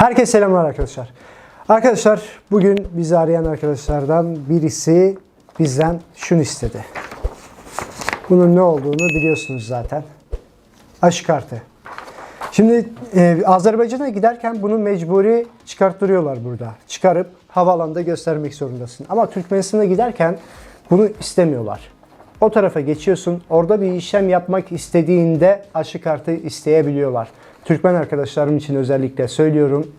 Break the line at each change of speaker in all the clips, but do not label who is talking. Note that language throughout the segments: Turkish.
Herkese selamlar arkadaşlar. Arkadaşlar bugün bizi arayan arkadaşlardan birisi bizden şunu istedi. Bunun ne olduğunu biliyorsunuz zaten. Aşı kartı. Şimdi e, Azerbaycan'a giderken bunu mecburi çıkarttırıyorlar burada. Çıkarıp havaalanında göstermek zorundasın. Ama Türkmenistan'a giderken bunu istemiyorlar. O tarafa geçiyorsun. Orada bir işlem yapmak istediğinde aşı kartı isteyebiliyorlar. Türkmen arkadaşlarım için özellikle söylüyorum.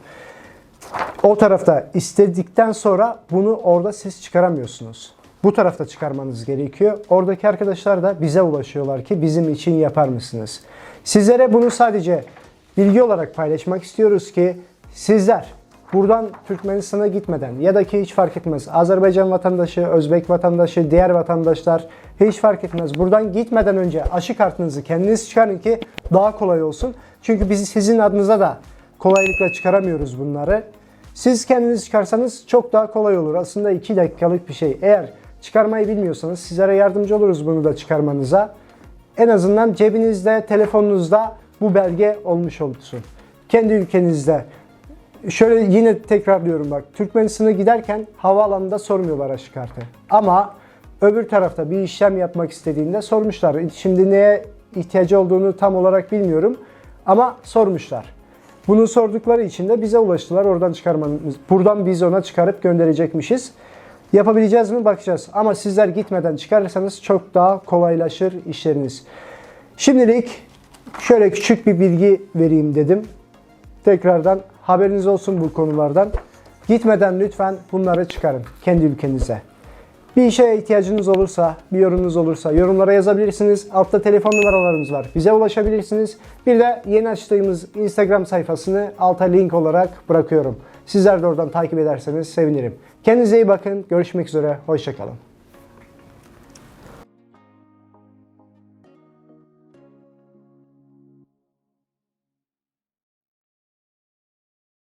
O tarafta istedikten sonra bunu orada siz çıkaramıyorsunuz. Bu tarafta çıkarmanız gerekiyor. Oradaki arkadaşlar da bize ulaşıyorlar ki bizim için yapar mısınız? Sizlere bunu sadece bilgi olarak paylaşmak istiyoruz ki sizler buradan Türkmenistan'a gitmeden ya da ki hiç fark etmez. Azerbaycan vatandaşı, Özbek vatandaşı, diğer vatandaşlar hiç fark etmez. Buradan gitmeden önce aşı kartınızı kendiniz çıkarın ki daha kolay olsun. Çünkü biz sizin adınıza da kolaylıkla çıkaramıyoruz bunları. Siz kendiniz çıkarsanız çok daha kolay olur. Aslında 2 dakikalık bir şey. Eğer çıkarmayı bilmiyorsanız sizlere yardımcı oluruz bunu da çıkarmanıza. En azından cebinizde, telefonunuzda bu belge olmuş olsun. Kendi ülkenizde. Şöyle yine tekrarlıyorum bak. Türkmenistan'a giderken havaalanında sormuyorlar aşı kartı. Ama öbür tarafta bir işlem yapmak istediğinde sormuşlar. Şimdi neye ihtiyacı olduğunu tam olarak bilmiyorum. Ama sormuşlar. Bunu sordukları için de bize ulaştılar. Oradan çıkarmamız, buradan biz ona çıkarıp gönderecekmişiz. Yapabileceğiz mi bakacağız. Ama sizler gitmeden çıkarırsanız çok daha kolaylaşır işleriniz. Şimdilik şöyle küçük bir bilgi vereyim dedim. Tekrardan haberiniz olsun bu konulardan. Gitmeden lütfen bunları çıkarın kendi ülkenize. Bir işe ihtiyacınız olursa, bir yorumunuz olursa yorumlara yazabilirsiniz. Altta telefon numaralarımız var. Bize ulaşabilirsiniz. Bir de yeni açtığımız Instagram sayfasını alta link olarak bırakıyorum. Sizler de oradan takip ederseniz sevinirim. Kendinize iyi bakın. Görüşmek üzere. Hoşçakalın.